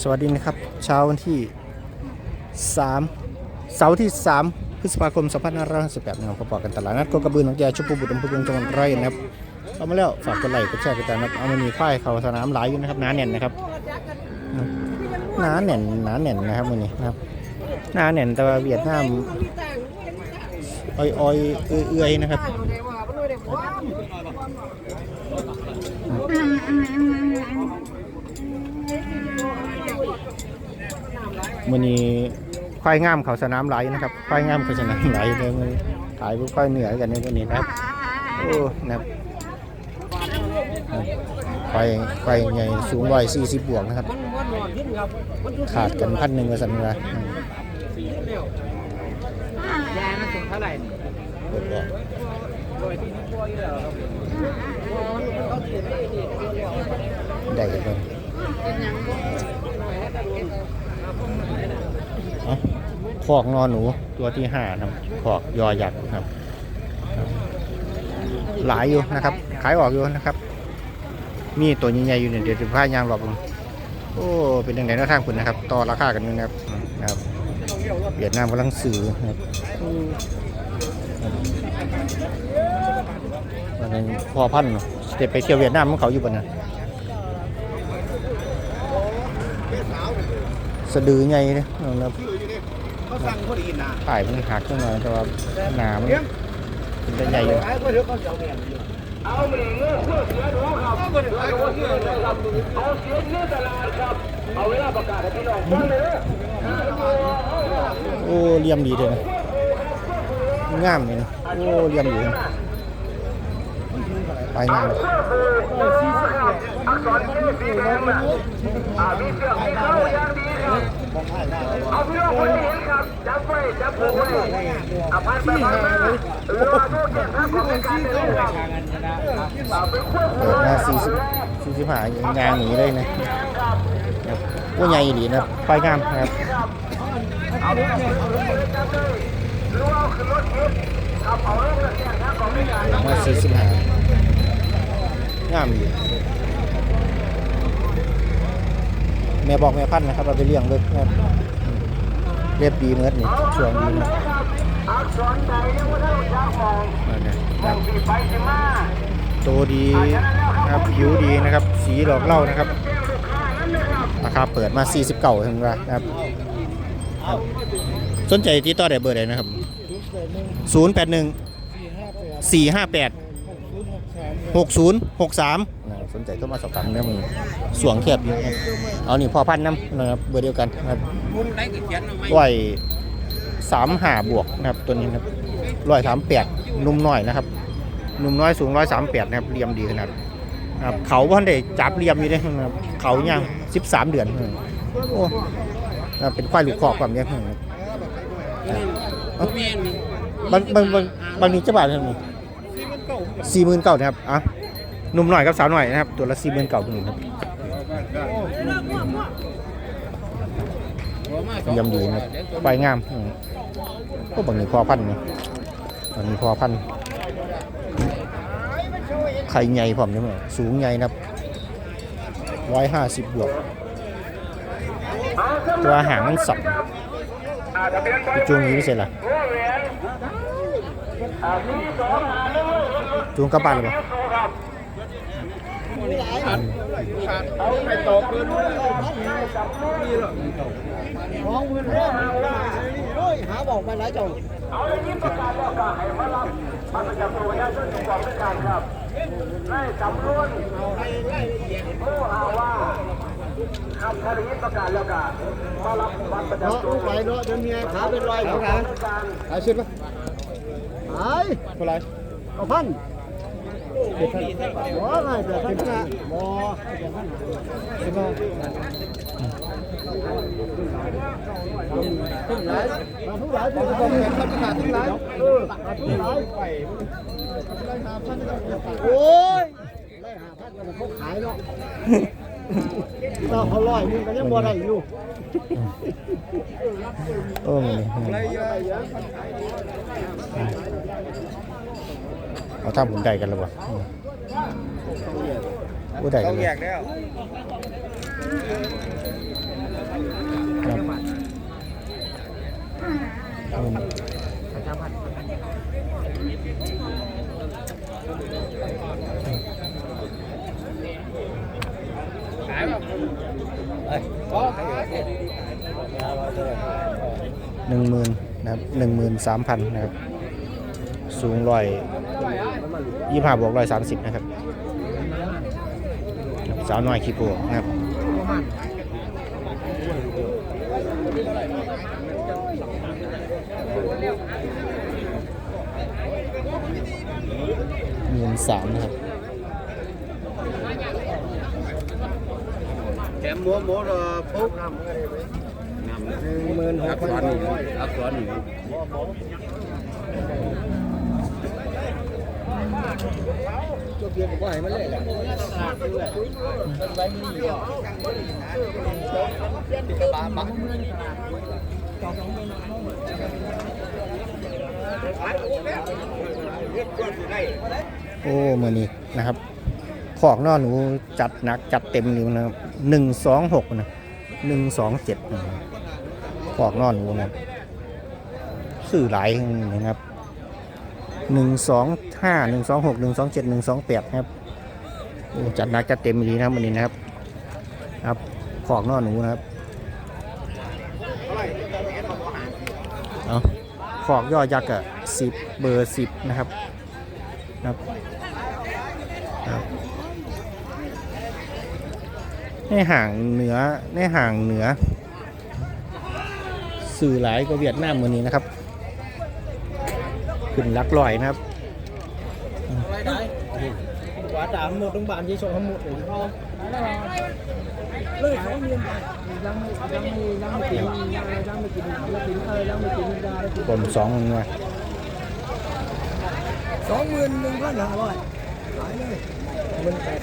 สวัสดีนะครับ เช้าวันที่ 3 เสาร์ที่ 3 พฤษภาคม 2558นะครับพบกันตลาดนัดโคกระบือหนองแกชุบบุตรอำเภอเมืองจังหวัดร้อยนะครับเข้ามาแล้วฝากกดไลค์กดแชร์กดติดตามนะครับเอามามีควายเขาสนามหลายอยู่นะครับหนาแน่นนะครับหนาแน่นหนาแน่นนะครับวันนี้นะครับหนาแน่นแต่ว่าเวียดนามอ้อยอ้อยๆเอื้อยๆนะครับ มื่อนี้ควายงามเขาสนามไหลนะครับควายงามเขาสนามไหลเลยมันขายพวกควายเหนือกันในวันนี้นะครับโอ้นะครับควายควายใหญ่สูงวัย40บวกนะครับ ขาดกันพันหนึ่งกับสันนิวะยายมันสูงเท่าไหร่เดบอกได้กัน เลยเอกนอนหนูตัวที่ห้าครับคอกยอหยักครับ หลายอยู่นะครับ ขายออกอยู่นะครับ มีตัวใหญ่ๆอยู่เนี่ยเดี๋ยวจะพายางหลบลงโอ้เป็นยังไงนะทางคุณนะครับ ต่อราคากันอยู่นะครับครับเวียดนามกำลังซื้อนะครับวันนั้พอพันเนเดี๋ยวไปเที่ยวเวียดนามมันเขาอยู่บนนั้น สะดือใหญ่เลยนะครับเขาสั่งพอดีนะถ่ายมันหักขึ้นมาแต่ว่าหนามันเป็นตัวใหญ่อยู่ขายก็เดี๋ยวเขาจะเอาเนี่ยเอาเองเงื่อเพื่อเสียดูครับเอาเสียเงื่อเลยครับเอาเสียเงื่อตลาดครับเอาเวลาประกาศให้พี่น้องฟังเลยโอ้เลี่ยมดีเลยนะงามเลยนะโอ้เลี่ยมดีนะไปงามอักษรชื่อสีแดงนะอ่ามีเสื้อมีเข้าอย่างดีครับ เอาพี่น้องคนที่เห็นครับจับไว้จับผูกไว้อาพันไปพันมาเรือโน้ตแก่ท่าของการเดินครับเป็นควบคุเปิมดมาสี่สิบสี่สิบห้ายางหนีเลยนะครับว่าใหญ่ดีนะไปงามนะครับเอาเลยเอาเลยจับเลยหรือว่าเอาขึ้นรถเก็บขับเอาเรื่องเนี่ยนะของไม่ใหญ่เปิดมาสี่สิบห้างามอยู่ แม่บอกแม่พันธุ์นะครับเราไปเลี้ยงเลยนะครับเรียบดีเมื่อนี่ช่วงดีนะอักษรใจยังว่าท่านจะมองนั่นนะมคอรังบที่ไปที่มาโตดีนะครับผิวดีนะครับ สีหลอกเหล่านะครับราคาเปิดมา 49เท่านั้นนะครับครับ สนใจที่ต่อได้เบอร์ใดนะครับ 081 458 6063นะครับ สนใจโทรมาสอบถามเนี่ยมึงสวงแคบอยู่นะครับเอานี่พอพันน้ำนะครับเบอร์เดียวกันนะครับมุมได้ก็เขียนเอาไหมร้อยสามหาบวกนะครับตัวนี้นะครับร้อยสามแปดนุ่มน้อยนะครับหนุ่มน้อยสูงร้อยสามแปดนะครับเรียมดีขนาดนะครับเขาพันได้จับเรียมอยู่เลยนะครับเขาย่างสิบสามเดือนนะครับโอ้นะครับเป็นควายลูกคอกความเนี้ยนะครับเอ้าบางบางบางบางนี้จะบาทเท่านี้สี่หมื่นเก้านะครับอะ หนุ่มหน่อยกับสาวหน่อยนะครับ ตัวละสี่หมื่นเก้าตัวนี้ครับยี่ยมดีนะครับควายงามก็บางนี้พอพันนี่บางนี้พอพันไข่ใหญ่ผมเนี่ยมั้งสูงใหญ่นะร้อยห้าสิบบวกตัวหางมันสับจูงนี้ไม่ใช่เหรอหัวแหวนอ่ามีสองหาหนึ่งเลยจูงกลับบ้นหรือเปล่า ครับเอาไปตกเงินจับมือน้องมือร้องเลยหาบอกไปหลายจ้าเอาเลยยิ้ประกาศแล้วก็ให้มารับมาประจำตัวประชาชนของด้วยกันครับไล่สำรวจโอ้หาว่าคำทะเลยิ้มประกาศแล้วก็มารับบัตรประเนาะจำตัวไปเนาะเดินเมียขาเป็นรอยขขาองขาการหายชุดปะหายเท่าไรก็พัน หัวไงเดี๋ยวท่านนะบ่สิบโมงทุกหลายทุกหลายทุกหลายทุกหลายทุกหลายเออทุกหลายโอ้ยไล่หาพันกันเขาขายเนาะเราเขาลอยมึงก็ยังบ่ได้อยู่โอ้มี เอาท่าผมได้กันแล้วบ่อู้ได้กันแกแล้วขายแบบหนึ่งหมื่นนะครับหนึ่งหมื่นสามพันนะครับ สูงร้อย ยี่ห้าบวกร้อยสามสิบนะครับสาวน้อยขี้โปกนะครับหมื่นสามนะครับแกมหมูหมูรอปุ๊บหมื่นหกพันอักษรหนึ่ง ตัวเพียงก็ให้มันเลยแหละโอ้มือนี้นะครับขอกนอหนูจัดหนักจัดเต็มเลยนะครับหนึ่งสองหกนะหนึ่งสองเจ็ดขอกนอหนูนะสื่อหลายนะครับ หนึ่งสองห้าหนึ่งสองหกหนึ่งสองเจ็ดหนึ่งสองแปดครับจัดหนักจัดเต็มดีนะครับวันนี้นะครับครับขอกนอหนูนะครับเอาขอกย่อยักษ์อะสิบเบอร์สิบนะครับครับครับในห่างเหนือในห่างเหนือสื่อหลายก็เวียดนามมือนี้นะครับ ขึ้นหลักลอยนะครับหวานด่าหมดโรงพยาบาลที่ส่งทั้งหมดเลยพ่อเลยเขาเรียนยังไม่ยังไม่ยังไม่กินยังไม่ยังไม่กินยังไม่กินเออยังไม่กินยาเลยกลมสองมือสองหมื่นหนึ่งพันห้าร้อยขายเลยหมื่นแปด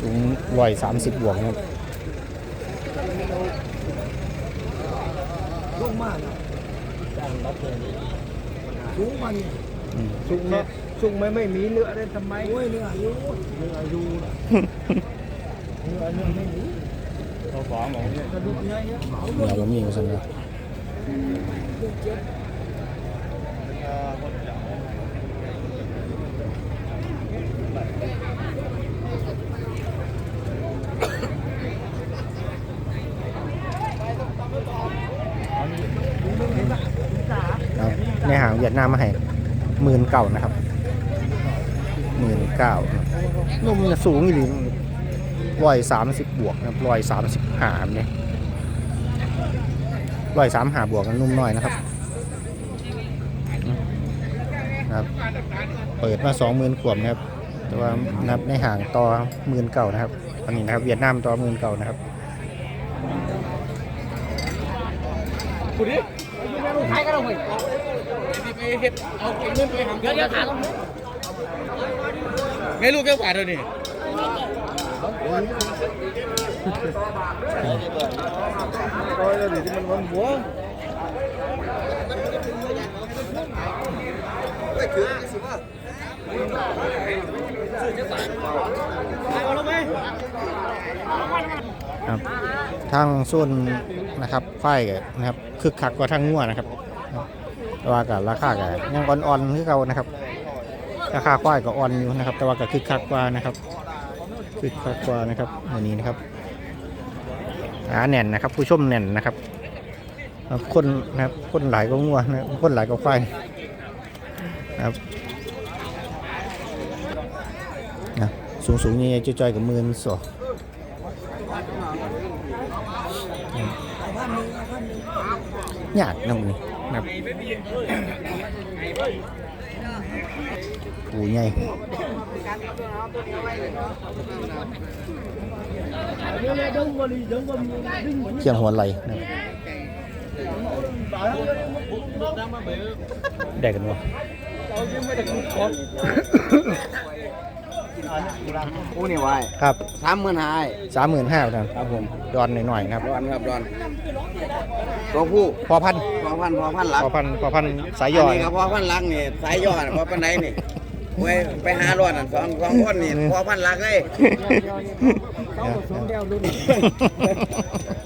สูงร้อยสามสิบบวกนะครับลงมากนะสูงมัน อืมสูงเนาะสูงไม่ไม่มีเนื้อได้ทำไมเนื้ออายู่เนื้ออายู่นะเนื้อเนื้อไม่มีเราฟ้องหมอกระดูกเนื้อเยอะเหมาเดี๋ยวผมมีมาสันนะเอาในหางเวียดนามมาให้ หมื่นเก่านะครับหมื่นเก้านุ่มจะสูงอีหลีร้อยสามสิบบวกนะร้อยสามสิบห้าเนี่ยร้อยสามหาบวกนุ่มน้อยนะครับนะครับเปิดมาสองหมื่นขวบนะครับแต่ว่านับในห่างต่อหมื่นเก่านะครับอันนี้นะครับเวียดนามต่อหมื่นเก่านะครับคุณดิ ขายกันเลยเดี๋ยวเดี๋ยวถามไม่รู้แก้วกว่าเดี๋ยวนี้ rồi là để cho mình còn búa ครับทางโซนนะครับ ไฟก็นะครับคึกคักกว่าทางงัวนะครับ แต่ว่ากับราคาก็ยังอ่อนๆคือเก่านะครับ ราคาควายก็อ่อนอยู่นะครับ แต่ว่าก็คึกคักกว่านะครับคึกคักกว่านะครับวันนี้นะครับหาแน่นนะครับ ผู้ชมแน่นนะครับคนนะครับคนหลายก็งัวนะคนหลายก็ควายนะครับนะสูงสูงๆนี่จ้อยๆกับมือสองยากนะมัน นี่นะครับปูใหญ่ đông vào đi đông vào đinh เคียงหัวไหลนะครับได้กันวะผู้นี่ไว้ครับสามหมื่นหายสามหมื่นห้านะครับผมดอนหน่อยๆนะครับดอนครับดอน ตัวผู้พอพันพอพันพอพันหลักพอพันพอพันสายอัย่อนนี้ก็พอพันหลักนี่สายย่อนะพอปันไหนนี่ไปไปหารอดอะสองสองคนนี่พอพันหลักเลย เขา xuống đeo luôn